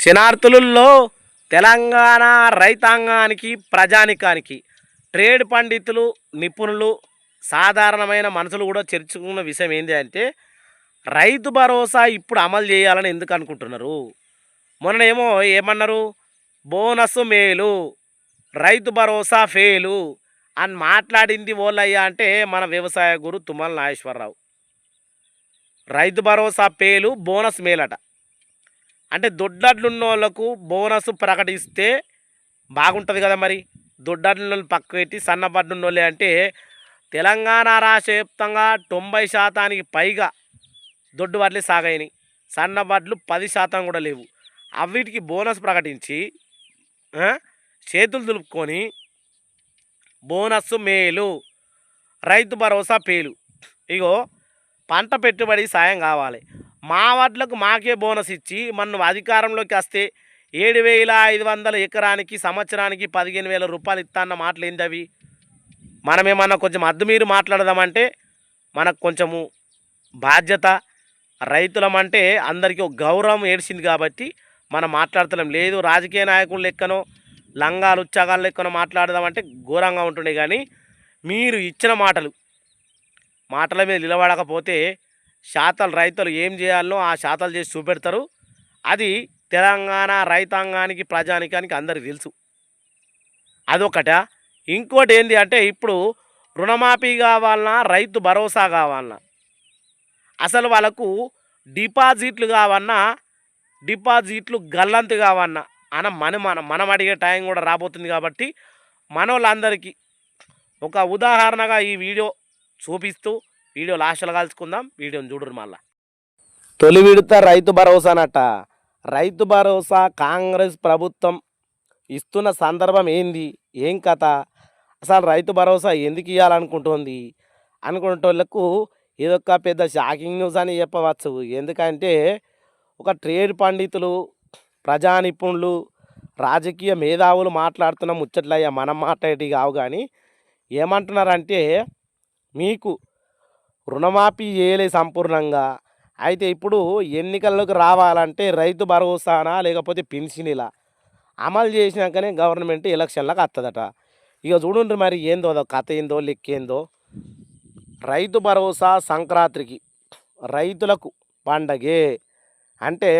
శనార్థులలో తెలంగాణ రైతాంగానికి ప్రజానికానికి ట్రేడ్ పండితులు నిపుణులు సాధారణమైన మనుషులు కూడా చర్చించుకున్న విషయం ఏంటి అంటే రైతు భరోసా ఇప్పుడు అమలు చేయాలని ఎందుకు అనుకుంటున్నారు? మొన్ననేమో ఏమన్నారు? బోనస్ మేలు రైతు భరోసా ఫెయిలు అని మాట్లాడింది ఓళ్ళయ్యా అంటే మన వ్యవసాయ గురు తుమ్మల నాగేశ్వరరావు. రైతు భరోసా పేలు బోనస్ మేలట. అంటే దొడ్డడ్లున్న వాళ్ళకు బోనస్ ప్రకటిస్తే బాగుంటుంది కదా మరి. దొడ్డడ్ల పక్క పెట్టి సన్నబడ్డున్న అంటే తెలంగాణ రాష్ట్ర వ్యాప్తంగా తొంభై శాతానికి పైగా దొడ్డు వడ్లు సాగైనాయి సన్నబడ్లు పది శాతం కూడా లేవు. అవిటికి బోనస్ ప్రకటించి చేతులు దులుపుకొని బోనస్ మేలు రైతు భరోసా పేలు. ఇగో పంట పెట్టుబడి సాయం కావాలి. మా వడ్లకు మాకే బోనస్ ఇచ్చి మనం అధికారంలోకి వస్తే ఏడు వేల ఐదు వందల ఎకరానికి సంవత్సరానికి పదిహేను వేల రూపాయలు ఇస్తానన్న మాటలు ఏంటి అవి? మనమేమన్నా కొంచెం అద్దు మీరు మాట్లాడదామంటే మనకు కొంచెము బాధ్యత. రైతులమంటే అందరికీ ఒక గౌరవం ఏడ్చింది కాబట్టి మనం మాట్లాడతలేం. లేదు రాజకీయ నాయకులు లెక్కనో లంగాలు ఉచ్చాగాలు లెక్కనో మాట్లాడదామంటే ఘోరంగా ఉంటుండే కానీ మీరు ఇచ్చిన మాటలు మాటల మీద నిలబడకపోతే శాతలు రైతులు ఏం చేయాలనో ఆ శాతలు చేసి చూపెడతారు. అది తెలంగాణ రైతాంగానికి ప్రజానికానికి అందరికి తెలుసు. అదొకట ఇంకోటి ఏంటి అంటే ఇప్పుడు రుణమాఫీ కావాలన్నా రైతు భరోసా కావాలన్నా అసలు వాళ్ళకు డిపాజిట్లు కావన్నా డిపాజిట్లు గల్లంతు కావన్నా అన మన మన మనం అడిగే టైం కూడా రాబోతుంది కాబట్టి మన వాళ్ళందరికీ ఒక ఉదాహరణగా ఈ వీడియో చూపిస్తూ వీడియో లాస్ట్లో కలుసుకుందాం వీడియోని చూడరు మళ్ళా. తొలి విడత రైతు భరోసానట రైతు భరోసా కాంగ్రెస్ ప్రభుత్వం ఇస్తున్న సందర్భం ఏంది? ఏం కథ? అసలు రైతు భరోసా ఎందుకు ఇవ్వాలనుకుంటుంది అనుకునేటోళ్ళకు ఇదొక పెద్ద షాకింగ్ న్యూస్ అని చెప్పవచ్చు. ఎందుకంటే ఒక ట్రేడ్ పండితులు ప్రజా నిపుణులు రాజకీయ మేధావులు మాట్లాడుతున్న ముచ్చట్లయ్యా మనం మాట్లాడేటి కావు కానీ ఏమంటున్నారంటే మీకు రుణమాఫీ చేయలే సంపూర్ణంగా. అయితే ఇప్పుడు ఎన్నికల్లోకి రావాలంటే రైతు భరోసానా లేకపోతే పెన్షన్ ఇలా అమలు చేసినాకనే గవర్నమెంట్ ఎలక్షన్లకు వస్తుందట ఇక చూడండి మరి ఏందో అదో కథ ఏందో లెక్కేందో రైతు భరోసా సంక్రాంతికి రైతులకు పండగే. అంటే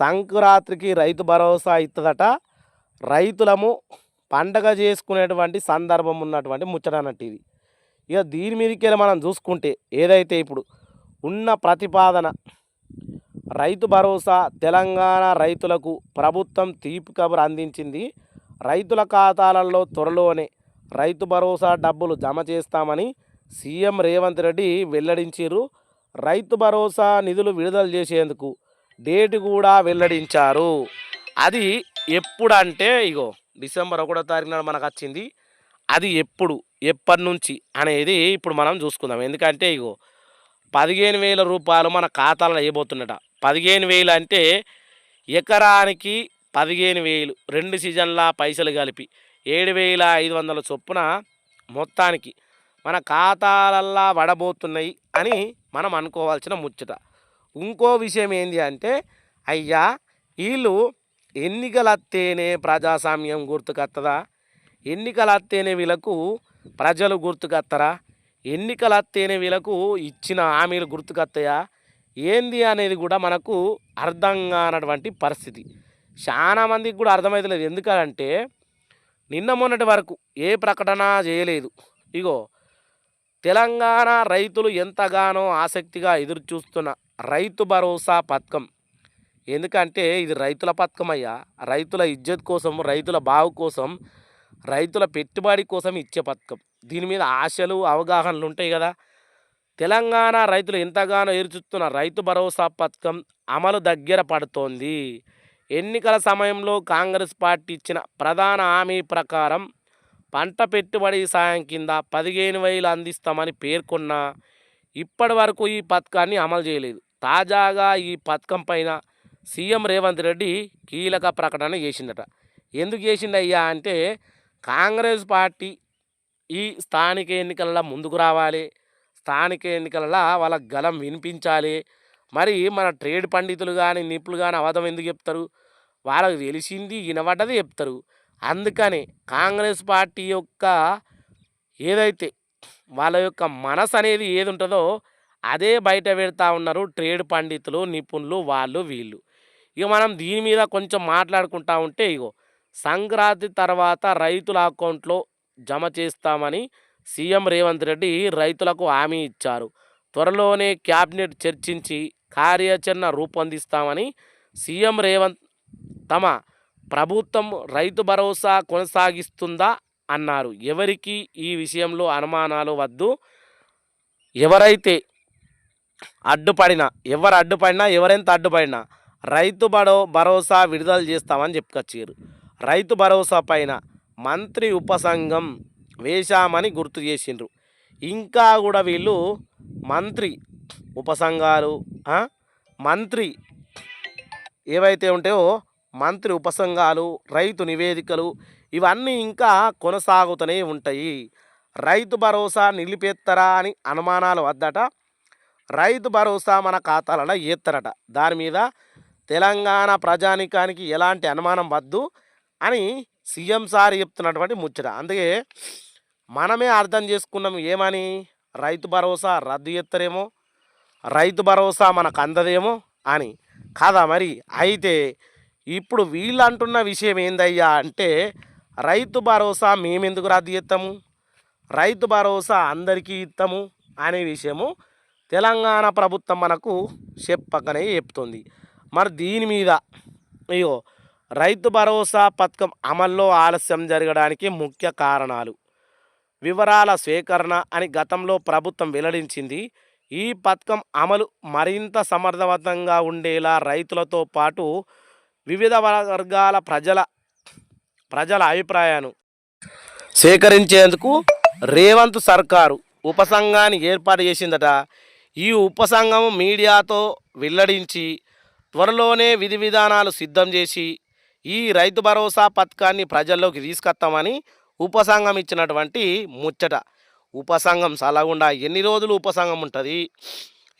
సంక్రాంతికి రైతు భరోసా ఇస్తుందట రైతులము పండగ చేసుకునేటువంటి సందర్భం ఉన్నటువంటి ముచ్చట అన్నట్టు ఇది. ఇక దీని మీదకి మనం చూసుకుంటే ఏదైతే ఇప్పుడు ఉన్న ప్రతిపాదన రైతు భరోసా తెలంగాణ రైతులకు ప్రభుత్వం తీపి కబురు అందించింది. రైతుల ఖాతాలలో త్వరలోనే రైతు భరోసా డబ్బులు జమ చేస్తామని సీఎం రేవంత్ రెడ్డి వెల్లడించారు. రైతు భరోసా నిధులు విడుదల చేసేందుకు డేటు కూడా వెల్లడించారు. అది ఎప్పుడంటే ఇగో డిసెంబర్ ఒకటో తారీఖు నాడు మనకు వచ్చింది. అది ఎప్పుడు? ఎప్పటి నుంచి అనేది ఇప్పుడు మనం చూసుకుందాం. ఎందుకంటే ఇగో పదిహేను వేల రూపాయలు మన ఖాతాలో వేయబోతున్నట పదిహేను వేలు అంటే ఎకరానికి పదిహేను వేలు రెండు సీజన్ల పైసలు కలిపి ఏడు వేల ఐదు వందల చొప్పున మొత్తానికి మన ఖాతాలల్లా పడబోతున్నాయి అని మనం అనుకోవాల్సిన ముచ్చట. ఇంకో విషయం ఏంటి అంటే అయ్యా వీళ్ళు ఎన్నికలు వస్తేనే ప్రజాస్వామ్యం గుర్తుకొస్తుందా ఎన్నికలు వస్తేనే వీళ్ళకు ప్రజలు గుర్తుకొస్తారా ఎన్నికలు వస్తేనే వీళ్ళకు ఇచ్చిన హామీలు గుర్తుకొస్తాయా ఏంది అనేది కూడా మనకు అర్థం కానటువంటి పరిస్థితి. చాలా మందికి కూడా అర్థమవుతలేదు ఎందుకంటే నిన్న మొన్నటి వరకు ఏ ప్రకటన చేయలేదు. ఇగో తెలంగాణ రైతులు ఎంతగానో ఆసక్తిగా ఎదురు చూస్తున్న రైతు భరోసా పథకం. ఎందుకంటే ఇది రైతుల పథకం అయ్యా. రైతుల ఇజ్జత్ కోసం రైతుల బావు కోసం రైతుల పెట్టుబడి కోసం ఇచ్చే పథకం. దీని మీద ఆశలు అవగాహనలు ఉంటాయి కదా. తెలంగాణ రైతులు ఎంతగానో ఎరుచుతున్న రైతు భరోసా పథకం అమలు దగ్గర పడుతోంది. ఎన్నికల సమయంలో కాంగ్రెస్ పార్టీ ఇచ్చిన ప్రధాన హామీ ప్రకారం పంట పెట్టుబడి సాయం కింద పదిహేను వేలు అందిస్తామని పేర్కొన్న ఇప్పటి వరకు ఈ పథకాన్ని అమలు చేయలేదు. తాజాగా ఈ పథకం పైన సీఎం రేవంత్ రెడ్డి కీలక ప్రకటన చేసిందట ఎందుకు చేసిండయ్యా అంటే కాంగ్రెస్ పార్టీ ఈ స్థానిక ఎన్నికలలో ముందుకు రావాలి స్థానిక ఎన్నికలలో వాళ్ళ గలం వినిపించాలి. మరి మన ట్రేడ్ పండితులు కానీ నిపుణులు కానీ అవధం ఎందుకు చెప్తారు? వాళ్ళకి తెలిసింది వినబడ్డది చెప్తారు. అందుకని కాంగ్రెస్ పార్టీ యొక్క ఏదైతే వాళ్ళ యొక్క మనసు అనేది ఏది ఉంటుందో అదే బయట పెడతా ఉన్నారు ట్రేడ్ పండితులు నిపుణులు వాళ్ళు వీళ్ళు. ఇక మనం దీని మీద కొంచెం మాట్లాడుకుంటా ఉంటే ఇగో సంక్రాంతి తర్వాత రైతుల అకౌంట్లో జమ చేస్తామని సీఎం రేవంత్ రెడ్డి రైతులకు హామీ ఇచ్చారు. త్వరలోనే క్యాబినెట్ చర్చించి కార్యాచరణ రూపొందిస్తామని సీఎం రేవంత్ తమ ప్రభుత్వం రైతు భరోసా కొనసాగిస్తుందా అన్నారు. ఎవరికి ఈ విషయంలో అనుమానాలు వద్దు. ఎవరైతే అడ్డుపడినా ఎవరు అడ్డుపడినా ఎవరెంత అడ్డుపడినా రైతు బడో భరోసా విడుదల చేస్తామని చెప్పుకొచ్చారు రైతు భరోసా పైన మంత్రి ఉపసంఘం వేశామని గుర్తు చేసిండ్రు. ఇంకా కూడా వీళ్ళు మంత్రి ఉపసంఘాలు మంత్రి ఏవైతే ఉంటాయో మంత్రి ఉపసంఘాలు రైతు నివేదికలు ఇవన్నీ ఇంకా కొనసాగుతూనే ఉంటాయి. రైతు భరోసా నిలిపేస్తారా అని అనుమానాలు వద్దట. రైతు భరోసా మన ఖాతాలలో ఏత్తరట. దాని మీద తెలంగాణ ప్రజానికానికి ఎలాంటి అనుమానం వద్దు. అని సీఎం సార్ చెప్తున్నటువంటి ముచ్చట. అందుకే మనమే అర్థం చేసుకున్నాం ఏమని? రైతు భరోసా రద్దు చేస్తారేమో? రైతు భరోసా మనకు అందదేమో అని. కాదా మరి? అయితే ఇప్పుడు వీళ్ళు అంటున్న విషయం ఏందయ్యా అంటే రైతు భరోసా మేమెందుకు రద్దు చేస్తాము? రైతు భరోసా అందరికీ ఇస్తాము అనే విషయము తెలంగాణ ప్రభుత్వం మనకు చెప్పకనే చెప్తుంది. మరి దీని మీద అయ్యో రైతు భరోసా పథకం అమల్లో ఆలస్యం జరగడానికి ముఖ్య కారణాలు. వివరాల స్వీకరణ అని గతంలో ప్రభుత్వం వెల్లడించింది. ఈ పథకం అమలు మరింత సమర్థవంతంగా ఉండేలా రైతులతో పాటు వివిధ వర్గాల ప్రజల ప్రజల అభిప్రాయాన్ని సేకరించేందుకు రేవంత్ సర్కారు ఉపసంఘాన్ని ఏర్పాటు చేసిందట. ఈ ఉపసంఘం మీడియాతో వెల్లడించి త్వరలోనే విధి విధానాలు సిద్ధం చేసి ఈ రైతు భరోసా పథకాన్ని ప్రజల్లోకి తీసుకొస్తామని ఉపసంఘం ఇచ్చినటువంటి ముచ్చట. ఉపసంఘం సలగుండా ఎన్ని రోజులు ఉపసంఘం ఉంటుంది?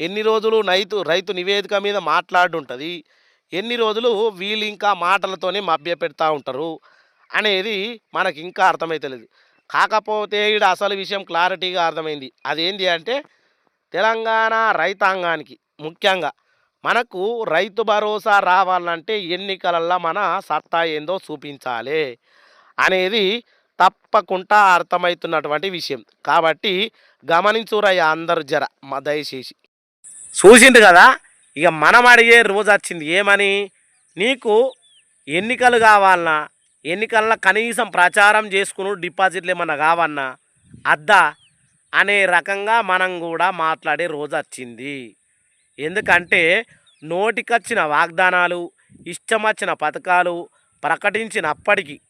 ఎన్ని రోజులు రైతు రైతు నివేదిక మీద మాట్లాడుంటుంది? ఎన్ని రోజులు వీళ్ళు ఇంకా మాటలతోనే మభ్య పెడతా ఉంటారు? అనేది మనకి ఇంకా అర్థమైతలేదు కాకపోతే ఈడ అసలు విషయం క్లారిటీగా అర్థమైంది. అదేంటి అంటే తెలంగాణ రైతాంగానికి ముఖ్యంగా మనకు రైతు భరోసా రావాలంటే ఎన్నికలల్లో మన సత్తా ఏందో చూపించాలి అనేది తప్పకుండా అర్థమవుతున్నటువంటి విషయం. కాబట్టి గమనించురయ్య అందరు జర మా దయచేసి. చూసిండు కదా ఇక మనం అడిగే రోజు వచ్చింది ఏమని? నీకు ఎన్నికలు కావాలన్నా ఎన్నికల్లో కనీసం ప్రచారం చేసుకుని డిపాజిట్లు ఏమన్నా కావన్నా అద్దా అనే రకంగా మనం కూడా మాట్లాడే రోజు వచ్చింది. ఎందుకంటే నోటికొచ్చిన వాగ్దానాలు ఇష్టమొచ్చిన పథకాలు ప్రకటించినప్పటికీ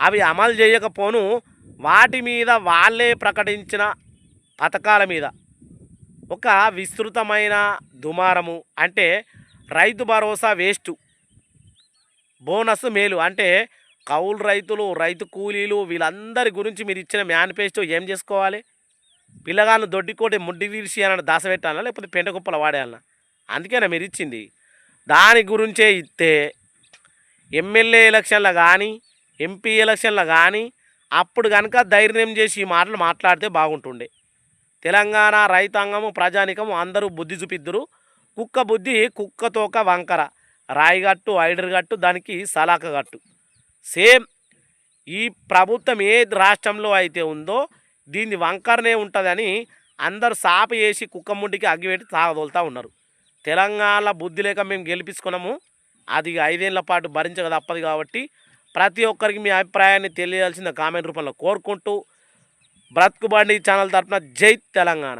అవి అమలు చేయకపోను వాటి మీద వాళ్ళే ప్రకటించిన పథకాల మీద. ఒక విస్తృతమైన దుమారము అంటే రైతు భరోసా వేస్ట్ బోనస్ మేలు అంటే కౌలు రైతులు రైతు కూలీలు వీళ్ళందరి గురించి మీరు ఇచ్చిన మేనిఫెస్టో ఏం చేసుకోవాలి? పిల్లగాళ్ళు దొడ్డికోటి ముడ్డి తీర్చి అని దాసపెట్టాలా లేకపోతే పెంట కుప్పలు వాడేయాలన్నా అందుకేనా మీరు ఇచ్చింది. దాని గురించే ఇస్తే ఎమ్మెల్యే ఎలక్షన్లో కానీ ఎంపీ ఎలక్షన్లో కానీ అప్పుడు కనుక ధైర్యం చేసి ఈ మాటలు మాట్లాడితే బాగుంటుండే. తెలంగాణ రైతాంగము ప్రజానికము అందరూ బుద్ధి చూపిద్దురు. కుక్క బుద్ధి కుక్క తోక వంకర. రాయిగట్టు ఐడర్ గట్టు దానికి సలాక గట్టు. సేమ్ ఈ ప్రభుత్వం ఏ రాష్ట్రంలో అయితే ఉందో దీన్ని వంకరనే ఉంటుందని అందరు సాప చేసి కుక్క ముండికి అగ్గిపెట్టి తాగదోలుతూ ఉన్నారు. తెలంగాణ బుద్ధి లేక మేము గెలిపించుకున్నాము. అది ఐదేళ్ళ పాటు భరించక తప్పదు కాబట్టి ప్రతి ఒక్కరికి మీ అభిప్రాయాన్ని తెలియాల్సిన కామెంట్ రూపంలో కోరుకుంటూ బ్రతుకుబండి ఛానల్ తరఫున జై తెలంగాణ.